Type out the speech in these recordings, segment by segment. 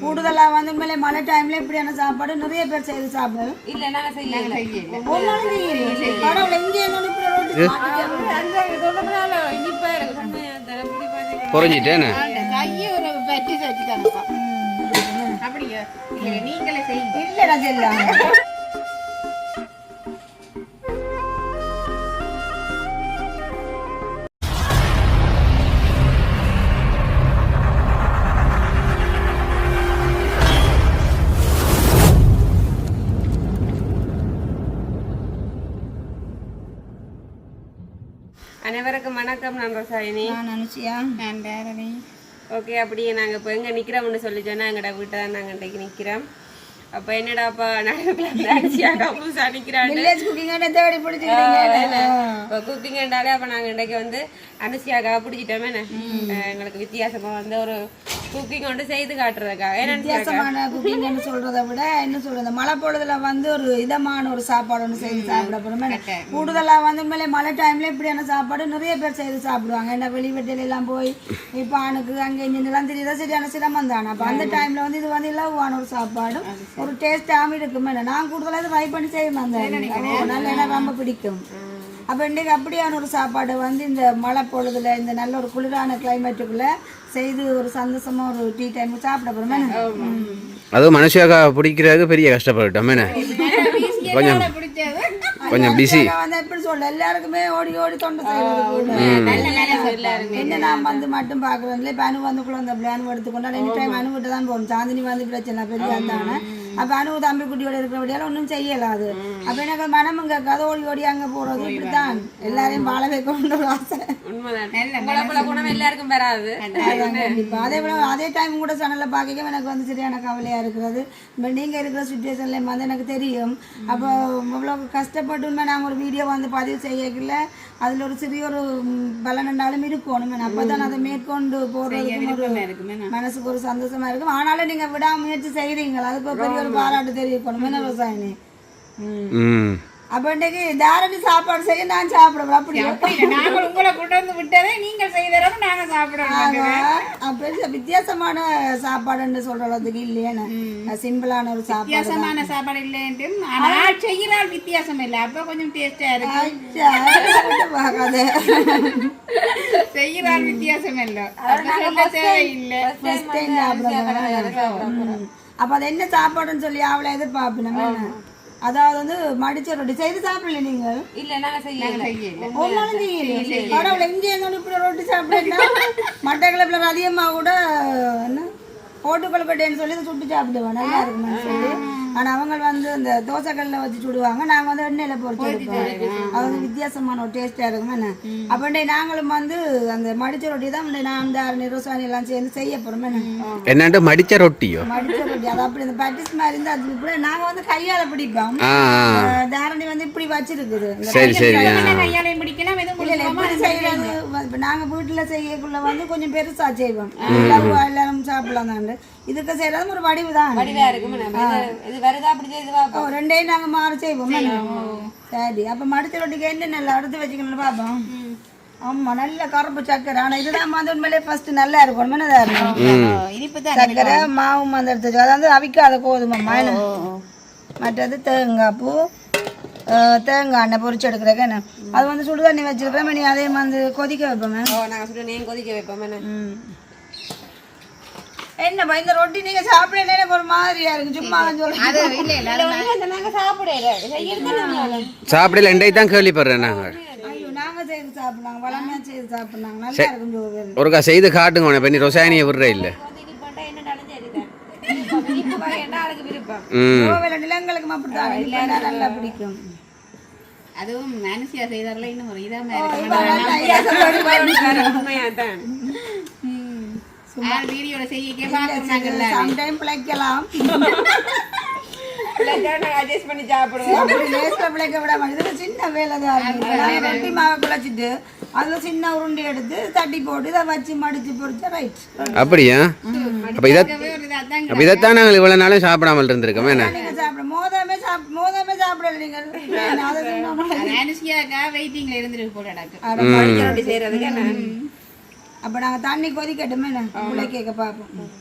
கூடுதலா வந்து உண்மையிலே மழை டைம்ல இப்படியான சாப்பாடு நிறைய பேர் செய்து சாப்பிடுவோம் இல்ல நாங்க செய்யல. ஒரு நாள்? செய்யலையே. கடவுளே, இனிப்பா இருக்கு குறைஞ்சிட்டேன்னு கையை ஒரு பற்றி அப்படியா? நீங்களே இல்லடா செல்லாம் அனைவருக்கும் வணக்கம். நான் ரசாயினி. நான் நினைச்சியா நான் வேறனே ஓகே அப்படியே நாங்க இப்போ எங்க நிக்கிறோம்னு சொல்லி சொன்னா எங்கட வீட்டை தான் நாங்க இன்றைக்கு நிக்கிறோம். அப்ப என்னடாப்பா கப்பூசா நிக்கிறாண்டு வில்லேஜ் குக்கிங் தேடி பிடிச்சிக்கிறீங்க. இப்போ குக்கிங் என்றாலே அப்போ நாங்கள் இன்றைக்கு வந்து அனுசியாக்காக பிடிச்சிட்டோமே. எங்களுக்கு வித்தியாசமா வந்து ஒரு குக்கிங் வந்து செய்து காட்டுறதுக்கா ஏன்னா வித்தியாசமான குக்கிங்னு சொல்றதை விட என்ன சொல்றது மழை பொழுதுல வந்து ஒரு இதமான ஒரு சாப்பாடு ஒன்று செய்து சாப்பிட போறோமே. கூடுதலா வந்து உண்மையிலே மழை டைம்ல இப்படியான சாப்பாடு நிறைய பேர் செய்து சாப்பிடுவாங்க. என்ன வெளி வெட்டில எல்லாம் போய் இப்போ ஆணுக்கு அங்கே இங்கெல்லாம் தெரியுதா? சரியான சிரமம் தானே. அப்போ அந்த டைம்ல வந்து இது வந்து இலவான ஒரு சாப்பாடு ஒரு டேஸ்டாகவும் இருக்குமே. நான் கூடுதலாக இது ட்ரை பண்ணி செய்வேன் அந்த எனக்கு ரொம்ப பிடிக்கும். அப்போ இன்றைக்கு அப்படியான ஒரு சாப்பாடு வந்து இந்த மழை பொழுதுல இந்த நல்ல ஒரு குளிரான கிளைமேட்டுக்குள்ள செய்து ஒரு சந்தோஷமா ஒரு டீ டைம் சாப்பிட போறோமே. அதுவும் மனுஷியாக்கா பிடிக்கிறதுக்கு பெரிய கஷ்டப்பட்டுட்டோம். கொஞ்சம் கொஞ்சம் பிஸி வந்து எப்படி சொல்ல எல்லாருக்குமே ஓடி ஓடி தொண்டை. என்ன நான் வந்து மட்டும் பாக்குறேன் இப்ப அனு வந்து குழந்தை அப்படி அனு எடுத்துக்கொண்டா எனி டைம் அனு விட்டு தான் போகணும். சாந்தினி வந்து பிரச்சனை பெரிய தானே அப்ப அனு குட்டியோட இருக்கிறபடியால ஒன்றும் செய்யல அது. அப்ப எனக்கு மனமும் கேட்காது ஓடி ஓடி அங்க போறது இப்படித்தான். எல்லாரையும் வாழ வைக்கணும்னு ஒரு ஆசை. எல்லாருக்கும் வராது. அதே போல அதே டைம் கூட சேனல்ல பார்க்க எனக்கு வந்து சரியான கவலையா இருக்கிறது. இப்போ நீங்க இருக்கிற சுச்சுவேஷன்ல வந்து எனக்கு தெரியும். அப்போ இவ்வளவு கஷ்டப்பட்டு உண்மை நாங்க ஒரு வீடியோ வந்து பதிவு செய்யக்கல அதுல ஒரு சிறிய ஒரு ம், பலன் என்றாலும் இருக்கணும். அப்பதான் அதை மேற்கொண்டு போடுறதுக்கு ஒரு இருக்குமே மனசுக்கு ஒரு சந்தோஷமா இருக்கும். ஆனாலும் நீங்க விடாமுயற்சி செய்றீங்களா? அதுக்கு ஒரு பெரிய ஒரு பாராட்டு தெரிவிக்கணும். என்ன விவசாயினி? ம். ம். அப்ப இன்னைக்கு தாரணி சாப்பாடு செய்ய நான் சாப்பிடுவேன் அப்படி அப்படி இல்லை நாங்கள் உங்களை கொண்டு வந்து விட்டதே நீங்கள் செய்தரவும் நாங்கள் சாப்பிடுறோம் பெரிய வித்தியாசமான சாப்பாடுன்னு சொல்ற அளவுக்கு இல்லையே சிம்பிளான ஒரு சாப்பாடு வித்தியாசமான சாப்பாடு இல்லைன்ட்டு ஆனால் செய்கிறால் வித்தியாசம் இல்லை. அப்போ கொஞ்சம் டேஸ்டா இருக்கு. செய்கிறால் வித்தியாசம் இல்லை. ம். அப்ப அது என்ன சாப்பாடுன்னு சொல்லி அவளை எதிர்பார்ப்பேன்? அதாவது வந்து மடிச்ச ரொட்டி செய்து சாப்பிடல நீங்க? இல்ல நாங்க செய்யல. ஒரு நாளும். கடவுளே, இருந்தோன்னு இப்படி ரொட்டி சாப்பிட்டா மட்டக்களப்பில் அதிகமாக கூட என்ன ஓட்டுக்கொழுக்கட்டைன்னு சொல்லி இதை சுட்டு சாப்பிடுவேன். நல்லா இருக்குன்னு சொல்லி ஆனா அவங்க வந்து இந்த தோசைக்கல்ல வச்சு சுடுவாங்க. நாங்க வந்து எண்ணெயில பொரிச்சு எடுப்போம். அது வந்து வித்தியாசமான ஒரு டேஸ்டா இருக்கும். என்ன? அப்பண்டே நாங்களும் வந்து அந்த மடிச்ச ரொட்டி தான் நான் அந்த நிரோசானி எல்லாம் சேர்ந்து செய்ய போறோம். என்ன? என்னன்ட்டு மடிச்ச ரொட்டியோ? மடிச்ச ரொட்டி. அது அப்படி இந்த பட்டிஸ் மாதிரி இருந்தா அது இப்படி நாங்க வந்து கையால பிடிப்போம். தாரணி வந்து இப்படி வச்சிருக்குது. சரி சரி கையாலையும் பிடிக்கலாம் இப்ப நாங்க வீட்டுல செய்யக்குள்ள வந்து கொஞ்சம் பெருசா செய்வோம். எல்லாரும் சாப்பிடலாம் தான். இதுக்கு செய்யறது ஒரு வடிவு தான். வடிவா இருக்கும் வருதா அப்படி செய்து ஓ, ரெண்டையும் நாங்க மாறி செய்வோம் சரி. அப்ப மடிச்ச ரொட்டிக்கு என்ன நல்லா எடுத்து வச்சுக்கணும் பாப்போம். ஆமா நல்ல கருப்பு சக்கரை. ஆனா இதுதான் வந்து உண்மையிலே ஃபர்ஸ்ட் நல்லா இருக்கும். என்னதா இருக்கும். இனிப்பு தான் சக்கரை மாவும் வந்து எடுத்து அதாவது அவிக்காத கோதுமை மாவு மற்றது தேங்காய் பூ தேங்காய் எண்ணெய் பொரிச்சு எடுக்கிறக்கு என்ன? அது வந்து சுடு தண்ணி வச்சிருக்கிறேன் நீ அதே வந்து கொதிக்க வைப்போமே ஓ நாங்க சுட்டு நேம் கொதிக்க வைப்போம் என்னப்பா இந்த ரொட்டி நீங்க சாப்பிடல எனக்கு ஒரு மாதிரியா இருக்கு? சும்மா சொல்லுங்க நாங்க சாப்பிடல. சாப்பிடல. ரெண்டை தான் கேள்விப்படுறேன் நாங்கள் ஐயோ நாங்க செய்து சாப்பிடலாம் வளமையா செய்து சாப்பிடலாம் நல்லா இருக்கும் ஜோதி ஒருக்கா செய்து காட்டுங்க உன பண்ணி ரொசாயனியை விடுற இல்லை. அதுவும் மனசியா செய்தாரில் இன்னும் ஒரு இதாக வீடியோல செய்ய கேட்பாங்க சம்டைம் பிழைக்கலாம். அட்ஜஸ்ட் பண்ணி சாப்பிடுவோம். லேஸ்ல பிழைக்க விட மாட்டேங்குது இது சின்ன வேலை தான் ரொட்டி மாவை குழச்சிட்டு அதுல சின்ன உருண்டை எடுத்து தட்டி போட்டு இதை வச்சு மடிச்சு பொரிச்சா ரைட் அப்படியா? அப்போ இதை அப்போ இதைத்தான் நாங்கள் இவ்வளோ நாளும் சாப்பிடாமல் இருந்திருக்கோம் என்ன? நீங்க சாப்பிட மோதமே சாப் மோதமே சாப்பிடல நீங்க நான் அதை சொன்னா மனசியாக்கா வெயிட்டிங்ல இருந்துட்டு போல அடக்கு அப்ப நாங்க தண்ணி கொதிக்கட்டுமே உள்ள கேட்க பார்ப்போம்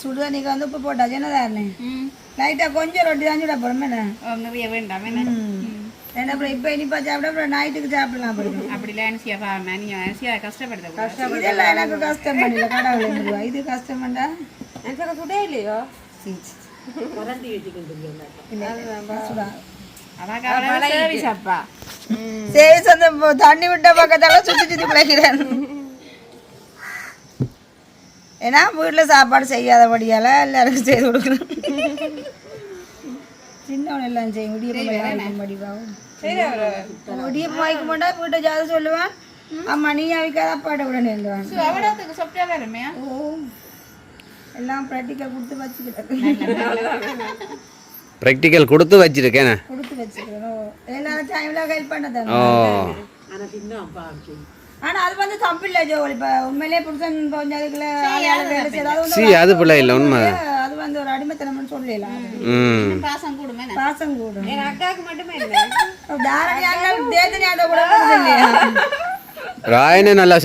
சுடுதண்ணிக்கு வந்து உப்பு தானே ம். லைட்டாக கொஞ்சம் ரொட்டி தான் சுட போகிறோம் நிறைய வேண்டாம். அப்புறம் இப்போ இனிப்பா சாப்பிட அப்புறம் நைட்டுக்கு சாப்பிடலாம் அப்படி அப்படிலாம் அனுசியா பாருங்க நீங்க அனுசியா கஷ்டப்படுத்த இதெல்லாம் எனக்கு கஷ்டம் பண்ணல கடவுளை முருகா. இது கஷ்டம் பண்ணா? எனக்கு சுடே இல்லையோ? அதான் சர்வீஸ் அப்பா. சரி அந்த ப- தண்ணி விட்ட பக்கத்தால சுத்தி சுத்தி பிழைக்கிறேன் ஏன்னா வீட்டில் சாப்பாடு செய்யாதபடியால எல்லாருக்கும் செய்து கொடுக்கணும் சின்னவன் எல்லாம் செய்யும். இடியப்பம் படிவாகும் இடியப்பம் வைக்க மாட்டா வீட்டை ஜாத சொல்லுவேன். அம்மா நீ அவிக்காத அப்பாட்ட சொப்பிட்டா வருமே ஓ. எல்லாம் ப்ராக்டிக்கல் கொடுத்து வச்சுக்கிட்டேன் ப்ராக்டிக்கல் கொடுத்து வச்சிருக்கேன். கொடுத்து வச்சுக்கிறோம் எல்லாரும் டைம்ல ஹெல்ப் பண்ண ஓ. ஆனா அது வந்து தப்பு இல்ல ஜோ. இப்ப உண்மையிலேயே புருஷன் கொஞ்சம் அதுக்குள்ள வேலை செய்யறது சி அது பிள்ளை இல்லை உண்மை. அது வந்து ஒரு அடிமைத்தனம்னு சொல்லலாம் ம். பாசம் கூடுமே பாசம் கூடும். என் அக்காவுக்கு மட்டுமே இல்லை. தாரணியாக தேத்தனி அதை கூட இல்லையா? ராயனே நல்லா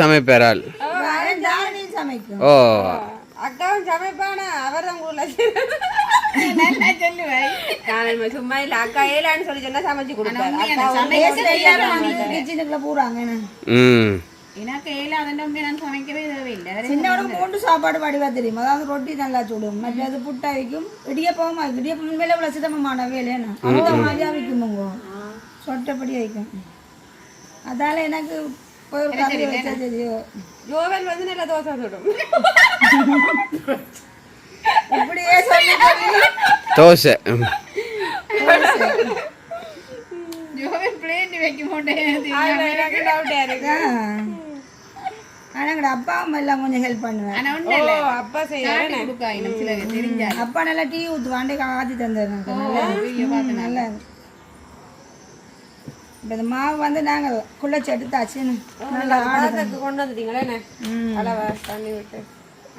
அவன் தாரணியும் சமைக்கும். ஓ. அக்காவும் சமைப்பானா? அவர் தான் ஊர்ல சும்மா இல்ல அக்கா ஏலான்னு சொல்லி சொன்னா சமைச்சு மூன்று சாப்பாடு வடிவா தெரியும்? அதாவது ரொட்டி நல்லா சுடும். மற்றது புட்டா வைக்கும். இடியப்பவும் வைக்கும். இடியப்பம் உண்மையில இவ்வளவு சிதமமான வேலைன்னு அந்த மாதிரியா வைக்குமுங்க. சொட்டப்படி வைக்கும். அதால எனக்கு தெரியும். ஜோவல் வந்து நல்லா தோசை சுடும். இப்படியே சொல்லி தோசை. ஆனா அப்பா அம்மா எல்லாம் கொஞ்சம் ஹெல்ப் பண்ணுவேன் அப்பா நல்லா டீ ஊற்றுவாண்டே காத்தி தந்துடுறாங்க நல்லா. இப்போ இந்த மாவு வந்து நாங்கள் குள்ளச்சி எடுத்தாச்சுன்னு. நல்லா கொண்டு வந்துட்டீங்களே என்ன? அளவா தண்ணி விட்டு.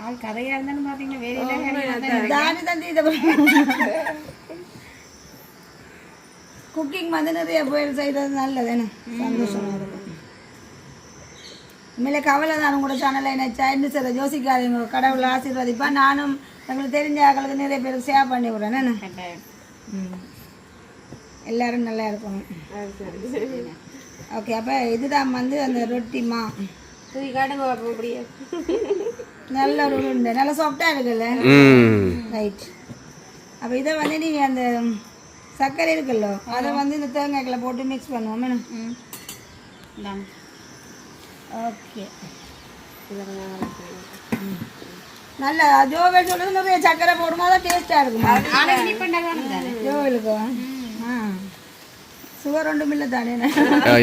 ஆள் கதையா இருந்தாலும் பாத்தீங்கன்னா வேற இல்லை தானி தந்தி இதை குக்கிங் வந்து நிறைய பேர் செய்கிறது நல்லது என்ன? சந்தோஷமா இருக்கும். உண்மையிலே கவலை தான். உங்களோட சேனலை நினைச்சா என்ன சார் யோசிக்காதீங்க. கடவுள் ஆசீர்வதிப்பா. நானும் எங்களுக்கு தெரிஞ்ச ஆக்களுக்கு நிறைய பேருக்கு ஷேர் பண்ணி விடுறேன். என்ன? ம். எல்லாரும் நல்லா இருக்கணும் ஓகே அப்போ இதுதான் வந்து அந்த ரொட்டிமா தூக்கி காட்டுங்க அப்படியே. நல்ல ஒரு உருண்டை. நல்லா சாஃப்டாக இருக்குல்ல? ம். ரைட் அப்போ இதை வந்து நீங்கள் அந்த சர்க்கரை இருக்குல்ல அதை வந்து இந்த தேங்காய்க்குள்ள போட்டு மிக்ஸ் பண்ணுவோம். என்ன? ஓகே நல்லா ஜோவல் சொல்றது நிறைய சர்க்கரை போடும்போது தான்? டேஸ்ட்டாக இருக்கும் ஜோவலுக்கு ஆ. சுகர் ஒன்றும் இல்லை தானே?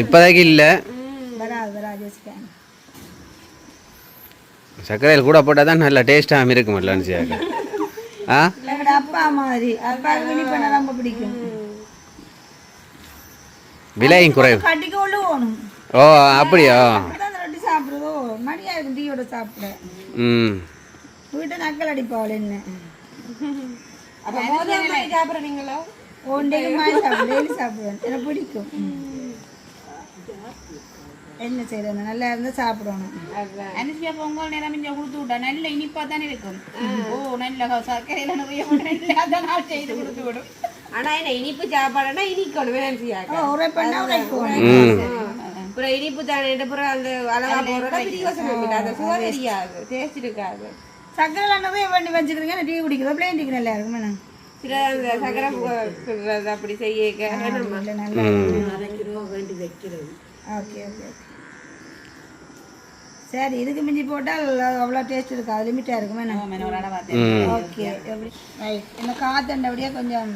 இப்போதைக்கு இல்லை. வராது வராது ஜெசிகா சர்க்கரையில் கூட போட்டால் தான் நல்லா டேஸ்ட்டாக இருக்கும் லன்ச்சியாக்க ஆ? அப்பா மாதிரி. பண்ண ரொம்ப பிடிக்கும். விலையும் குறைவு. ஓ அப்படியா? ரொட்டி சாப்பிடுறதோ? மணியா இருக்கும் டீயோட சாப்பிட. ம். வீட்டை நக்கல் அடிப்பாள் என்ன? அப்ப சாப்பிடுறீங்களோ சாப்பிடுவேன். எனக்கு பிடிக்கும். என்ன செய்யறது? நல்லா இருந்தால் சாப்பிடணும். அனுசியா பொங்கல் நேரம் இங்க கொடுத்து விட்டா நல்ல இனிப்பா தானே இருக்கும். ஓ நல்ல சர்க்கரையில நிறைய இல்லை அதான் நான் செய்து கொடுத்து விடும். ஆனா என்ன இனிப்பு சாப்பாடுனா இனிக்கணும் வேணும் ஓ உரை பண்ணா உரைக்கும் அப்புறம் இனிப்பு தானே அப்புறம் அந்த அளவா போறோட பிரியோசனம் அந்த தெரியாது டேஸ்ட் இருக்காது. சக்கரை நிறைய பண்ணி வச்சுக்கிறீங்க டீ குடிக்கிறோம் பிளேன் டீக்கு நல்லா இருக்கும் சில அந்த சொல்றது அப்படி செய்ய நல்லா ஓகே ஓகே. சரி இதுக்கு மிஞ்சி போட்டால் அவ்வளோ டேஸ்ட் இருக்காது. லிமிட்டாக இருக்கும். என்ன? ஒரு அளவா தெரியும். ம். ஓகே எப்படி? ரைட் இந்த காத்தண்டபடியே கொஞ்சம்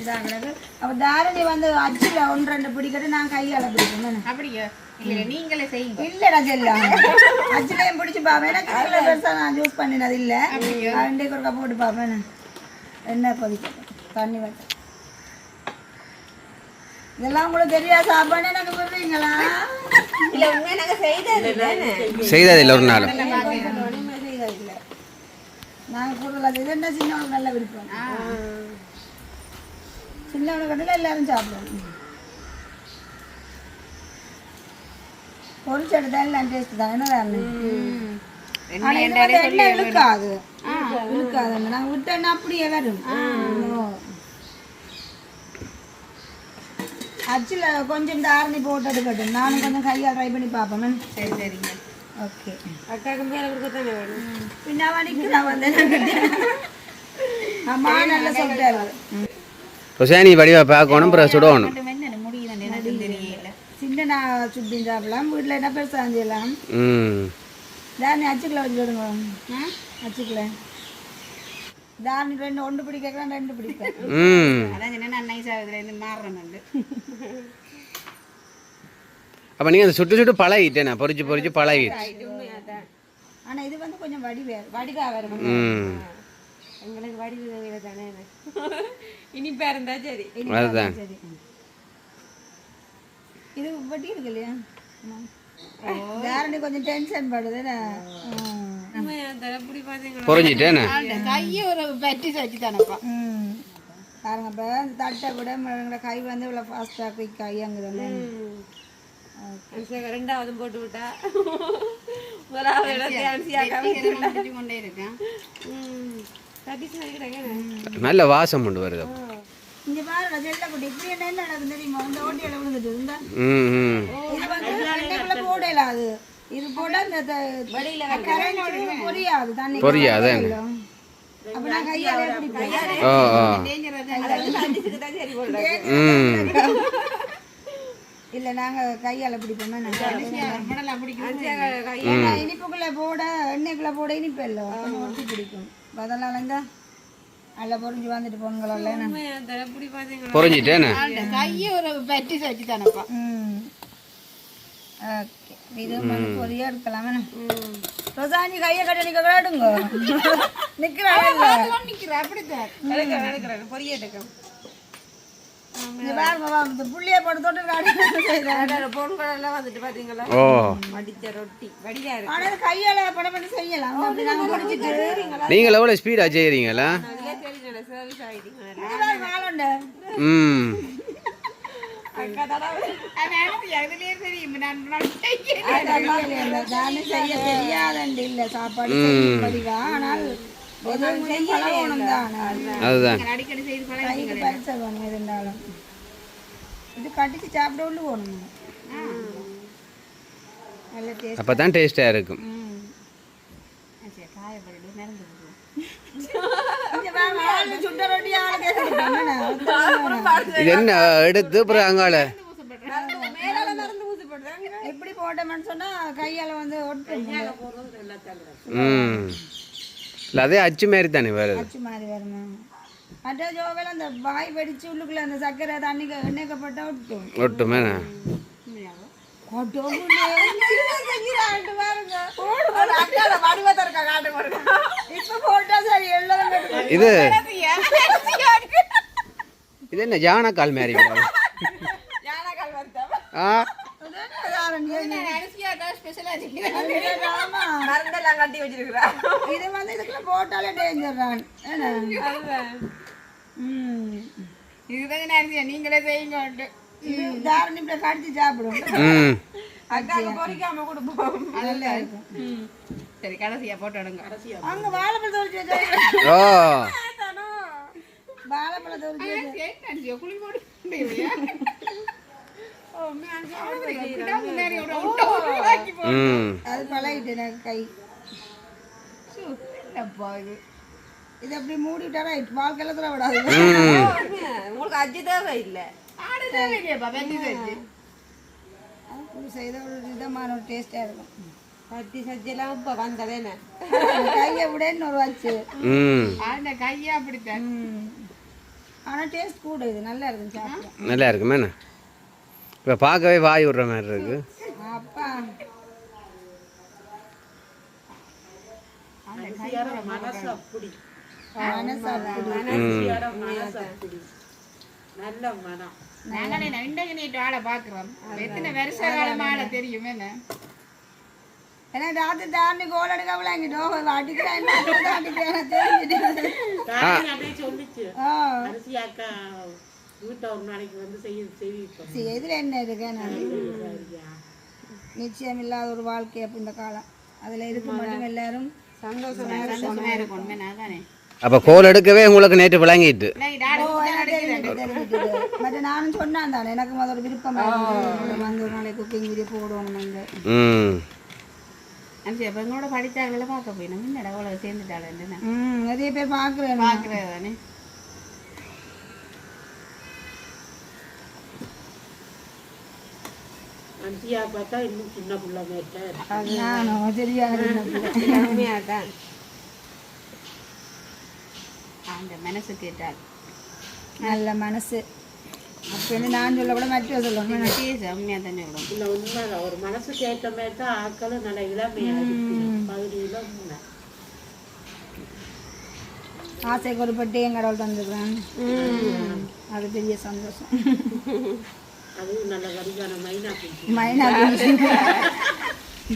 இதாக கிடக்கு அப்போ தாரணி வந்து அச்சில் ஒன்று ரெண்டு பிடிக்கிட்டு நான் கையால் பிடிக்கணும் அப்படியா? இல்ல நீங்களே செய்யுங்க. இல்லைடா செல்லாம் அச்சிலையும் பிடிச்சி பார்ப்பேன். எனக்கு சில பெருசாக நான் யூஸ் பண்ணினது இல்லை. ரெண்டே குறுக்கா போட்டு பார்ப்பேன். என்ன. என்ன கொதிக்க தண்ணி வச்சு இதெல்லாம் உங்களுக்கு தெரியாது. சாப்பாடு எனக்கு விடுறீங்களா செய்தது செய்ததில்லை ஒரு நாளும் நாங்கள் எல்லாரும் சாப்பிடுவோம் பொரிச்சு எடுத்தா எல்லாம் டேஸ்ட் தான். என்ன இழுக்காது. இருக்காது நான் விட்டேன்னா அப்படியே வரும் ஓ. அச்சில் கொஞ்சம் தாரணி போட்டு எடுக்கட்டும். நானும் கொஞ்சம் கையால் ட்ரை பண்ணி பார்ப்பேன் சரி சரிங்க. ஓகே. அக்காவுக்கு மேல கொடுக்கத்தானே வேணும்? பின்னா வடிக்கிறா வந்து? அம்மா நல்லா சொல்லிட்டாரு. ரொசானி வடிவா பார்க்கணும் அப்புறம் சுடணும். சின்ன நான் சாப்பிடலாம். வீட்டில் என்ன பெருசாக செஞ்சிடலாம் ம். தாரணி அச்சுக்கில் வச்சு விடுங்க அச்சுக்கில் தாரணி ரெண்டு ஒன்று பிடிக்கலாம் ரெண்டு பிடிப்பேன். ம். அதான் இதுல இருந்து மாறுறேன் அப்போ நீங்கள் அந்த சுட்டு சுட்டு பழகிட்டேண்ணா பொறிச்சு பொறிச்சு பழகிட்டு. ஆனால் இது வந்து கொஞ்சம் வடி வேறு வடிவா வரும் ம். எங்களுக்கு வடிவு தானே இனிப்பா இருந்தா சரி. அதுதான். சரி. இது வட்டி இருக்கு இல்லையா? தாரணி கொஞ்சம் டென்ஷன் படுது பொறிஞ்சிட்டேண்ணா கையை ஒரு பெட்டி வச்சு தானப்பா பாருங்க இப்போ தட்டை எங்களோட கை வந்து இவ்வளோ ஃபாஸ்ட்டாக குயிக் கையாங்குது ரெண்டாவது போட்டு விட்டா. நல்ல வாசம் கொண்டு வருது. இங்க பாருங்க செல்லக்குட்டி இப்படி என்ன என்ன நடக்குது தெரியுமா? இந்த ஓட்டியில விழுந்துட்டு இருந்தா? போடல அது. இது போட அந்த வெளியில கரைஞ்சு பொரியாது. தண்ணி பொரியாது. அப்ப நான் கையால எப்படி ஓ ம். இல்ல நாங்க கையால பிடிக்கும் ஏன்னா இனிப்புக்குள்ள போட எண்ணெய்க்குள்ள போட இனிப்பு இல்லை. ஒட்டி பிடிக்கும். அதனால இருந்தா அல்ல பொறிஞ்சு வந்துட்டு பாத்தீங்களா? பொறிஞ்சிட்டேண்ணா கையை ஒரு பெட்டி வச்சு தானப்பா ம் இது பொரியா எடுக்கலாம் ரோசாஞ்சி கையை கட்ட நிக்க விளையாடுங்க நிக்கிறாங்க நிக்கிறேன் அப்படித்தான் பொரிய இந்த புள்ளிய போட்டு தொட்டு காட்டுங்க வந்துட்டு பாத்தீங்களா ஓ வடிச்ச ரொட்டி வடிவா இருக்கு கையால படம் பண்ணி செய்யலாம் நாங்க முடிச்சிட்டு நீங்கள் எவ்வளோ ஸ்பீடாக செய்கிறீங்களா அதுலயே தெரியல சர்வீஸ் ஆகிட்டீங்க இது பாருங்க ஆளுண்டு ம் அதுலயே தெரியும் நான் நான் செய்யறேன். தானே செய்ய தெரியாதண்டு இல்ல சாப்பாடு செய்யும் ஆனால் அதுதான். அடிக்கடி செய்து இருந்தாலும் இது கடிச்சு சாப்பிட உள்ள போகணும் அப்போ தான் டேஸ்ட்டாக இருக்கும் காயப்பட்டு நடந்து என்ன? எடுத்து அப்புறம் அங்கால எப்படி போட்டோம்னு சொன்னா கையால வந்து ம். இல்லை அதே அச்சு மாரி தானே வருது அச்சு மாதிரி வருமா மற்ற ஜோவில் அந்த வாய் வெடிச்சு உள்ளுக்குள்ள அந்த சர்க்கரை தண்ணி எண்ணெய்க்கப்பட்ட ஒட்டும். ஒட்டுமே இப்ப போட்டா சரி எல்லாம் இது இது என்ன ஜானக்கால் மாரி வருது. ஆ? மருந்தெல்லாம் கட்டி வச்சிருக்கிறா. இது வந்து இதுக்குள்ள போட்டாலே டேஞ்சர் தான். என்ன? ம். இதுதான் நீங்களே செய்யுங்க தாரணி இப்படி கடிச்சு சாப்பிடும். ம். அக்காக்கு பொறிக்காம கொடுப்போம். நல்லா இருக்கும். சரி கடைசியா போட்டு அங்க வாழைப்பழம் வாழைப்பழம் குழி போட்டு ம். அது பழகிட்டு எனக்கு கை. இது? அப்படி மூடி விட்டா ரைட் பால் கிளத்துல விடாது? ம். உங்களுக்கு அஜி தேவை இல்ல செய்த ஒரு விதமான ஒரு டேஸ்டா இருக்கும் கட்டி சஜ்ஜெல்லாம் இப்ப வந்ததேன கையை விட இன்னொரு வச்சு ம் அந்த கையா அப்படித்தான் ம். ஆனா டேஸ்ட் கூட இது நல்லா இருக்கும் சாப்பிட நல்லா இருக்குமேண்ணா இப்போ பார்க்கவே வாய் விடுற மாதிரி இருக்கு அப்பா மனசு அப்படி நாங்களே நண்டக நீட்டு ஆளை பாக்குறோம் எத்தனை வருஷ காலமா ஆளை தெரியும் என்ன? ஏன்னா ராத்திரி தாண்டி கோல் எடுக்க விளாங்கிட்டோம் அடிக்கிறேன் அடிக்கிறேன் தெரிஞ்சுட்டு ஆ. சரி, எதுல என்ன இருக்கு நிச்சயம் இல்லாத ஒரு வாழ்க்கை அப்ப இந்த காலம். அதுல இருக்கு மட்டும் எல்லாரும் சந்தோஷமா இருக்கும் அதானே அப்போ கோல் எடுக்கவே உங்களுக்கு நேற்று விளங்கிட்டு. மற்ற நானும் சொன்னான் தானே எனக்கு முதல்ல விருப்பம் வந்து ஒரு நாளைக்கு குக்கிங் வீடியோ போடணும் ம். அனுஷி அப்போ எங்களோட படித்தாங்கள பார்க்க போயிடும் முன்னடா அவ்வளோ சேர்ந்துட்டாள் ம் நிறைய பேர் பார்க்குறேன் தானே அந்த மனசு கேட்டால். நல்ல மனசு. அப்போ வந்து நான் சொல்ல கூட மற்ற சொல்லணும் பேச உண்மையாக தானே விடும் இல்ல உண்மைதான். ஒரு மனசுக்கு ஏற்ற மாதிரி தான் ஆட்களும் நல்ல இளமையா இருக்கணும் பகுதியில உண்மை ஆசைக்கு ஒரு பட்டி என் கடவுள் தந்துருக்கேன் அது பெரிய சந்தோஷம். அதுவும் நல்ல வரிகான மைனா மைனா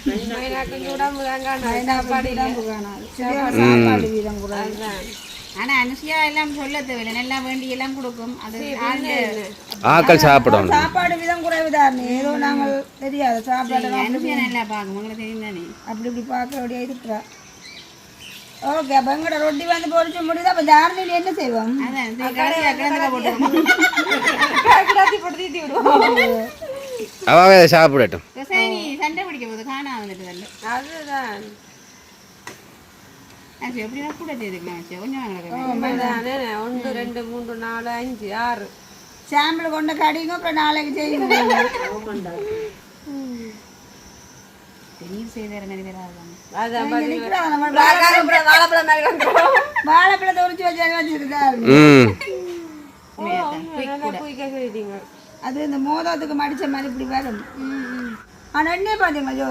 மைனா சரியான சாப்பாடு வீதம் கூட. ஆனா அனுஷியா எல்லாம் சொல்ல தேவையில்லை. எல்லாம் வேண்டி எல்லாம் கொடுக்கும். அது ஆக்கள் சாப்பிடணும். சாப்பாடு விதம் குறைவுதான்? ஏதோ நாங்கள் தெரியாது சாப்பாடு அனுஷியா நல்லா பார்க்கும். உங்களுக்கு தெரியும் தானே? அப்படி இப்படி பார்க்க அப்படியே இருக்கிறா ஓகே அப்போ எங்கட ரொட்டி வந்து பொரிச்சு முடியுது? அப்போ தாரணியில் என்ன செய்வோம்? அதான் சாப்பிடட்டும். சண்டை பிடிக்க போகுது. காணா வந்துட்டு அதுதான். எப்படின்னா கூட செய்துக்கலாம் அனுஷியா கொஞ்சம் ஒன்று ரெண்டு மூன்று நாலு அஞ்சு ஆறு. சாம்பிள் கொண்டு கடிங்க அப்புறம் நாளைக்கு செய்யணும் நீர் செய்த மாதிரி வராது அதான் இங்க நிக்கிறா, நம்ம வாழைப்பழம் வாழைப்பழம் மாதிரி வந்துடும் வாழைப்பழத்தை உரிச்சு வச்சு வச்சுருக்காரு? அது இந்த மோதத்துக்கு மடிச்ச மாதிரி இப்படி வரும். ஆனா என்ன பாத்தீங்களா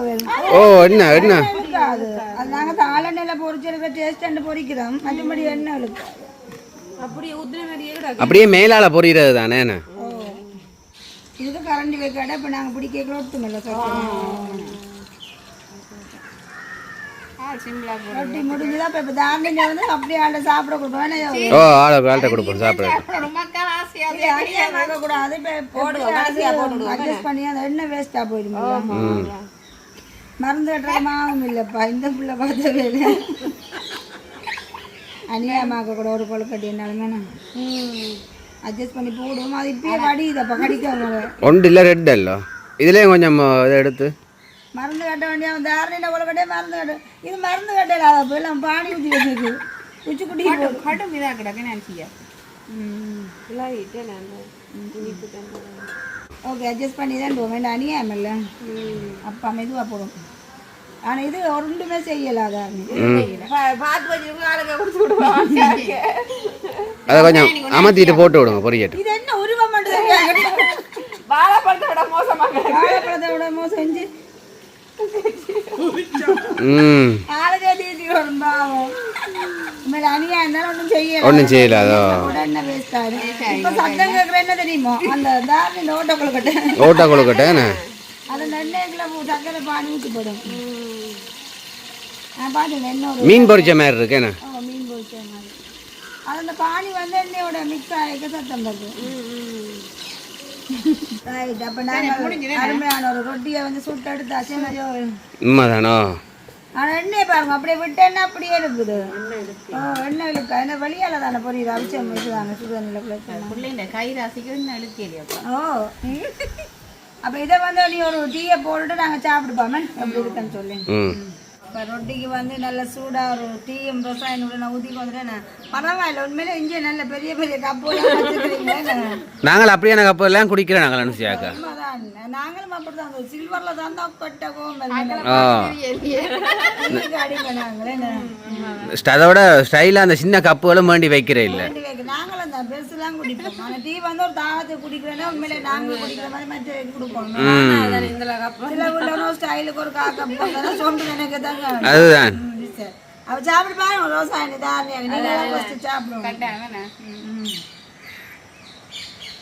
ஓ என்ன என்ன இருக்காது. அது நாங்க தாளெண்ணெயில பொரிச்சு எடுக்கிற டேஸ்ட் பொரிக்கிறோம் மற்றபடி எண்ணெய் இழுக்காது அப்படியே உதிரி மாதிரியே அப்படியே மேலால பொரியிறது தானே இதுக்கு கரண்டி வைக்காட இப்ப நாங்க பிடிக்க சிம்பிளா போடும் ரொட்டி முடிஞ்சுதான் இப்ப இப்ப வந்து அப்படியே ஆள்கிட்ட சாப்பிட கொடுப்போம். வேணா ஓ ஆளை ஆள்கிட்ட கொடுப்போம் சாப்பிடட்டும் ரொம்ப மக்கள் ஆசையா இது அரியா வைக்க கூடாது போடுவோம் அட்ஜஸ்ட் பண்ணி அந்த எண்ணெய் வேஸ்டா போயிடுமா மருந்து கட்டுற மாவும் இல்லைப்பா. இந்த பிள்ளை பார்த்த வேலை அநியாயமாக்க கூட ஒரு கொழுக்கட்டி என்னாலுமே அட்ஜஸ்ட் பண்ணி போடுவோம். அது இப்பயே வடியுதப்பா கடிக்காம. ஒன்று இல்லை ரெட் அல்லோ இதுலேயும் கொஞ்சம் இதை எடுத்து. மருந்து கட்ட வேண்டிய தாரணியில் கொழுக்கட்டே மருந்து கட்ட. இது மருந்து கட்டல அதை போய்? எல்லாம் பானி ஊற்றி வச்சிருக்கு. உச்சி குட்டி கடும் இதா கிடக்கு நினைச்சியா லைட்டு நான் இனிப்பு ஓகே அட்ஜஸ்ட் பண்ணி தான் போவோம் வேண்டாம் அநியாயம் இல்லை அப்பா மெதுவாக போடும். ஆனால் இது ஒன்றுமே செய்யல அதான். பார்த்து வச்சிருக்கோம் ஆளுங்க கொடுத்து விடுவாங்க. அதை கொஞ்சம் அமர்த்திட்டு போட்டு விடுங்க பொரியட்டும் இது என்ன உருவம் மட்டும் வாழைப்பழத்தை விட மோசமாக வாழைப்பழத்தை விட மோசம் செஞ்சு. ஆளுகே தீட்டி வரும் பாவம் ஒன்றும் செய்யல ஒன்றும் செய்யல அதோ உடனே வேஸ்ட் ஆயிடும் இப்போ சத்தம் கேட்குற என்ன தெரியுமோ அந்த தாரணி ஓட்ட கொழுக்கட்டை மீன் பொரிச்ச மாதிரி இருக்கு என்ன அந்த பானி வந்து எண்ணெயோட மிக்ஸ் ஆகிக்க சத்தம் வருது ரைட் அப்போ நாங்கள் அருமையான ஒரு ரொட்டியை வந்து சுட்டு எடுத்து அசைமதியோ உண்மைதானோ ஆனால் எண்ணெய் பாருங்க அப்படியே விட்டேன்னா அப்படியே இருக்குது. ஓ எண்ணெய் இழுக்கா? என்ன வெளியால தானே பொரியுது அவிச்சம் வச்சுதாங்க சுடுதண்ணில் கை ராசிக்கு இன்னும் அழுத்தியலையாப்பா ஓ. அப்போ இதை வந்து நீ ஒரு டீயை போட்டுட்டு நாங்கள் சாப்பிடுப்பாமே அப்படி இருக்குன்னு சொல்லி. ம். இப்போ ரொட்டிக்கு வந்து நல்ல சூடாக ஒரு டீயும் ரசாயனம் நான் ஊற்றி வந்துட்டேன் பரவாயில்ல உண்மையிலே இங்கே நல்ல பெரிய பெரிய வச்சுக்கிறீங்களே நாங்கள் அப்படியே கப்போ எல்லாம் குடிக்கிறோம் நாங்கள் அனுசியாக்கா. நாங்களும் அப்படிதான் அந்த சில்வரில் தான் தான் ஸ்ட- அதோட ஸ்டைலாக அந்த சின்ன கப்புகளும் வேண்டி வைக்கிற இல்லை. நாங்களும் தான் பெருசுலாம் குடிப்போம். ஆனால் டீ வந்து ஒரு தாகத்தை குடிக்கிறேன்னா உண்மையிலே நாங்களும் குடிக்கிற மாதிரி மற்ற கொடுப்போம். ஸ்டைலுக்கு ஒரு காக்கா போட்டா சொல்றது எனக்கு தாங்க அதுதான். அவ சாப்பிட்டு பாருங்க தாரணியாக நீங்க ஃபஸ்ட்டு சாப்பிடுவோம்.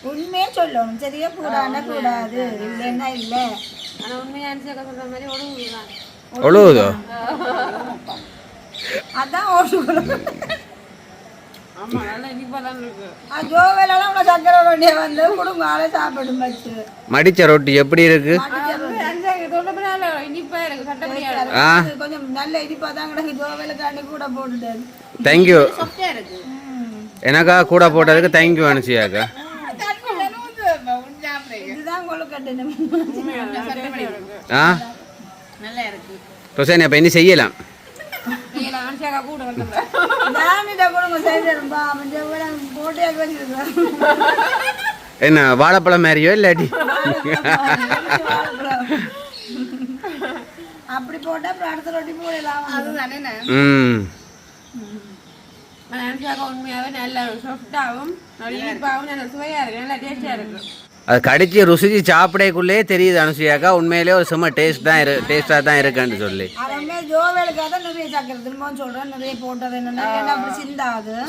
உண்மையே சொல்லணும் சரியா கூடாண்டா கூடாது இல்லைன்னா இல்லை ஆனா உண்மையா அனுசரிக்க சொல்ற மாதிரி ஒழுங்குதான் ஒழுகுதோ? அதான் வச்சு மடிச்ச ரொட்டி எப்படி இருக்கு? தேங்க்யூ எனக்கா கூட போட்டதுக்கு தேங்க்யூ அனுச்சியாக்கா ஆ? நல்லா இருக்கு. ரொசானி அப்போ இனி செய்யலாம். என்ன வாழைப்பழம் மாதிரியோ இல்லாட்டி? அப்படி போட்டா அப்புறம் அடுத்த ரொட்டி போடலாம். அதுதானே ம். உண்மையாவே நல்ல சாஃப்டாகவும் நல்ல இனிப்பாகவும் நல்ல சுவையா இருக்கு. நல்ல டேஸ்டா இருக்கு. அது கடிச்சு ருசிச்சு சாப்பிடக்குள்ளே தெரியுது அனுசூயாக்கா. உண்மையிலே ஒரு சும்மா டேஸ்ட் தான் இரு டேஸ்டாக தான் இருக்குன்னு சொல்லி.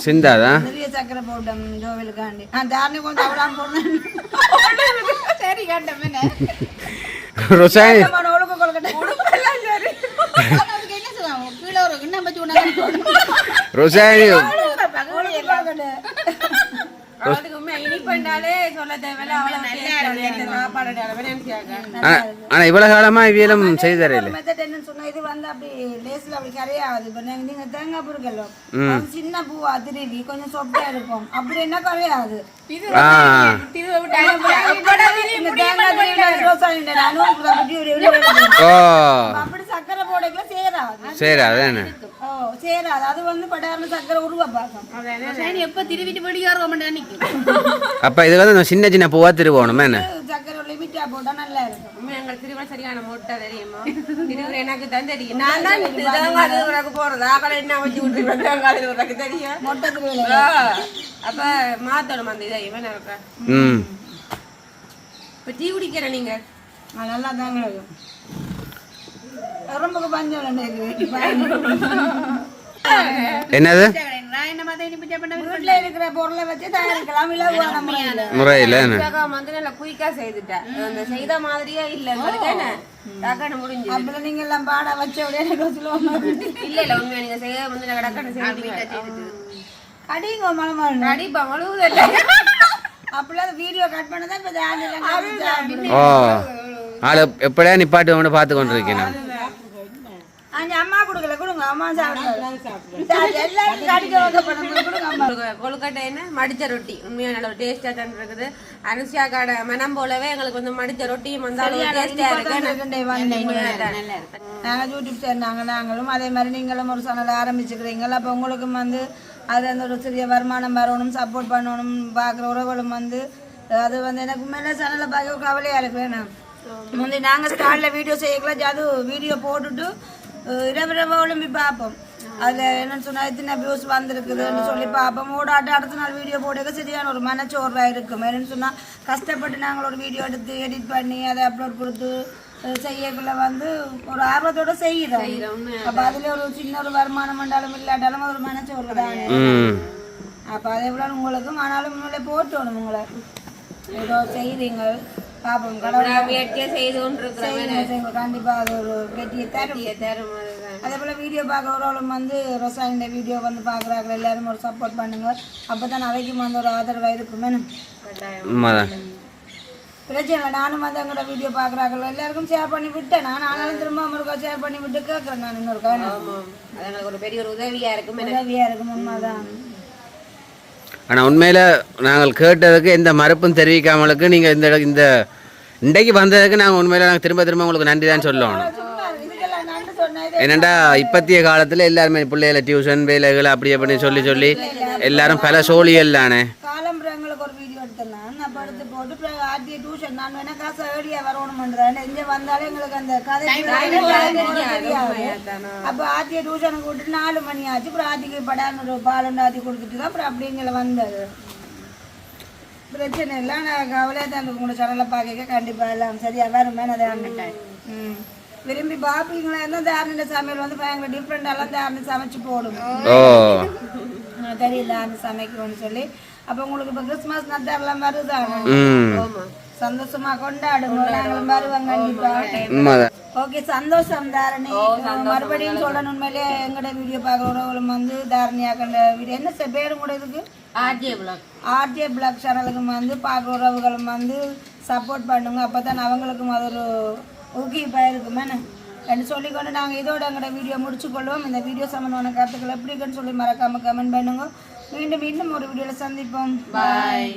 சிந்தாது. நிறைய சக்கரை போட்டேன் ஜோவேலுக்காண்டி. தாரணி கொஞ்சம் அவ்வளோ போடுறேன். சரி ரொசானி ஒழுக்க கொழுக்கட்டை அதுக்கு என்ன சொல்லுவாங்க கீழே ஒரு கிண்ணம் வச்சு உணவு ரொசானி கொழுக்கட்டை அவளுக்கு உண்மையா இனிப்புண்டாலே சொல்ல தேவையில்ல அவ்வளவு taste அந்த சாப்பாடு அளவு நினைச்சாக்கா ஆனால் ஆனால் இவ்வளோ காலமாக இவியலும் செய்து தரையில இது வந்து அப்படி லேஸ்ல அப்படி கரையாது. இப்போ தேங்காய் பொருட்களோ சின்ன பூவா திருவி கொஞ்சம் சொட்டா இருக்கும். அப்படி என்ன கரையாது? அப்படி சக்கரை போடக்குள்ள சேராது. சரி அதானே ஓ சேராது. அது வந்து படாரண சக்கரை உருவ பார்க்கும். எப்போ திருவிட்டு படிக்காரோ மட்டும் நிற்கும் அப்போ இது வந்து சின்ன சின்ன பூவாக திருவோணும் என்ன? எனக்கு தான் தெரியும். நான் தான் போறது? ஆக்களை என்ன வச்சு திருவிழாக்கு தெரியும். அப்ப மாத்தணும் அந்த இதை. இவன் இருக்கா ம். இப்ப டீ குடிக்கிற நீங்க. நல்லா தாங்க இருக்கும் எறும்புக்கு பஞ்சம் என்னது? வீட்டுல இருக்கிற பொருளை வச்சு தயாரிக்கலாம். இலகுவான முறையில வந்து நல்லா குயிக்கா செய்துட்டேன். அந்த செய்த மாதிரியே இல்ல. உங்களுக்கு டக்குன்னு முடிஞ்சு அப்புறம் நீங்க எல்லாம் பாட வச்ச உடனே எனக்கு சொல்லுவாங்க இல்ல இல்ல உண்மையா நீங்க செய்ய வந்து நான் டக்குன்னு செய்தீங்க அடிங்க மலமான அடிப்பா முழுவதில்லை அப்படிலாம் வீடியோ கட் பண்ணதான் இப்ப ஆள் எப்படியா நிப்பாட்டு ஒன்று பார்த்து கொண்டு இருக்கேன் நான் அம்மா கொடுக்கல கொடுங்க. அம்மா அம்மா. கொழுக்கட்டை என்ன? மடிச்ச ரொட்டி. உண்மையா நல்ல டேஸ்டா தான் இருக்குது. அனுஷியா கடை மனம் போலவே எங்களுக்கு வந்து மடிச்ச ரொட்டியும் வந்தாலும் டேஸ்டா இருக்கு. நாங்க யூடியூப் சேர்ந்தாங்க நாங்களும் அதே மாதிரி நீங்களும் ஒரு சேனல் ஆரம்பிச்சுக்கிறீங்க. அப்போ உங்களுக்கும் வந்து அதுல இருந்து ஒரு சிறிய வருமானம் வரணும் சப்போர்ட் பண்ணணும் பார்க்குற உறவுகளும் வந்து அது வந்து எனக்கு உண்மையிலே சேனலை பார்க்க கவலையாக இருக்கு. வேணும் முந்தி நாங்கள் ஸ்டார்டில் வீடியோ செய்யக்கலாம் அது வீடியோ போட்டுட்டு இரவு இரவு ஒழும்பி பார்ப்போம். அதில் என்னன்னு சொன்னால் எத்தனை வியூஸ் வந்திருக்குதுன்னு சொல்லி பார்ப்போம். ஓடாட்டு அடுத்த நாள் வீடியோ போடுக்க சரியான ஒரு மனச்சோர்வாக இருக்கும். என்னன்னு சொன்னால் கஷ்டப்பட்டு நாங்கள் ஒரு வீடியோ எடுத்து எடிட் பண்ணி அதை அப்லோட் கொடுத்து செய்யக்குள்ள வந்து ஒரு ஆர்வத்தோட செய்கிறோம். அப்போ அதில் ஒரு சின்ன ஒரு வருமானம் பண்ணாலும் இல்லாட்டாலும் அது ஒரு மனச்சோர்வு தானே. அப்போ அதே போல உங்களுக்கும் ஆனாலும் உங்களை போட்டணும் உங்களை. ஏதோ செய்கிறீங்க பார்ப்போம் கடவுள் செய்து கண்டிப்பாக அது ஒரு வெற்றியை தரும். அதே. போல் வீடியோ பார்க்குறவங்களும் வந்து ரசாயன வீடியோ வந்து பார்க்குறாங்க. எல்லாரும் ஒரு சப்போர்ட் பண்ணுங்க. அப்போ தான் அவைக்கும் வந்து ஒரு ஆதரவாக இருக்கும். பிரச்சனை இல்லை. நானும் வந்து எங்களோட வீடியோ பார்க்குறாங்க எல்லாருக்கும் ஷேர் பண்ணி விட்டேன். நான் ஆனாலும் திரும்ப ஒருக்கா ஷேர் பண்ணி விட்டு கேட்குறேன். நான் இன்னொருக்கா. அது எங்களுக்கு ஒரு பெரிய ஒரு உதவியா இருக்கும். உதவியாக இருக்கும். உண்மைதான். ஆனால் உண்மையில் நாங்கள் கேட்டதுக்கு எந்த மறுப்பும் தெரிவிக்காமலுக்கு நீங்கள் இந்த இந்த இன்றைக்கு வந்ததுக்கு நாங்கள் உண்மையில் நாங்கள் திரும்ப திரும்ப உங்களுக்கு நன்றி தான் சொல்லணும். இதுக்கெல்லாம் என்னண்டா இப்பத்திய காலத்தில் எல்லாருமே பிள்ளைகளை டியூஷன் வேலைகள் அப்படி அப்படின்னு சொல்லி சொல்லி எல்லாரும் பல சோழியல் தானே காலம்புற எங்களுக்கு ஒரு வீடியோ எடுத்தேன் நான் படுத்து ஆர்டிஏ டியூஷன் நான் வேணா காசு ஏடியா வரணும்ன்றேன் இங்க வந்தாலே எங்களுக்கு அந்த கதை அப்போ ஆர்டிஏ டியூஷனுக்கு கூட்டிட்டு நாலு மணி ஆச்சு அப்புறம் ஆர்டிக்கு படான்னு ஒரு பால் ஆத்தி கொடுத்துட்டு தான் அப்புறம் அப்படி எங்களை வந்தது பிரச்சனை இல்லை நான் கவலையாக தான் உங்களோட சேனலை பார்க்க கண்டிப்பாக எல்லாம் சரியா வரும் மேலே ம் விரும்பி பார்ப்பீங்களா இருந்தால் தாரண சமையல் வந்து பயங்கர டிஃப்ரெண்டாலாம் தாரண சமைச்சு போடும் தெரியல அந்த சமைக்கிறோம்னு சொல்லி அப்போ உங்களுக்கு இப்போ கிறிஸ்மஸ் நட்டாரெல்லாம் வருதாங்க ம் சந்தோஷமா கொண்டாடுங்க நாங்களும் வருவாங்க கண்டிப்பா ஓகே சந்தோஷம் தாரணி மறுபடியும் சொல்லணும் உண்மையிலே எங்களோட வீடியோ பார்க்குறவங்களும் வந்து தாரணியாக்கண்ட வீடியோ என்ன செ- பேரும் கூட இதுக்கு ஆர்ஜே பிளாக் ஆர்டிஏ பிளாக் சேனலுக்கும் வந்து பார்க்குற உறவுகளும் வந்து சப்போர்ட் பண்ணுங்க அப்போ தான் அவங்களுக்கும் அது ஒரு ஊக்குவிப்பாக இருக்குமே என்று சொல்லிக்கொண்டு நாங்கள் இதோட எங்களோட வீடியோ முடிச்சுக்கொள்வோம் இந்த வீடியோ சம்மந்தமான கருத்துக்கள் எப்படி இருக்குன்னு சொல்லி மறக்காம கமெண்ட் பண்ணுங்க மீண்டும் இன்னும் ஒரு வீடியோவில் சந்திப்போம் பாய்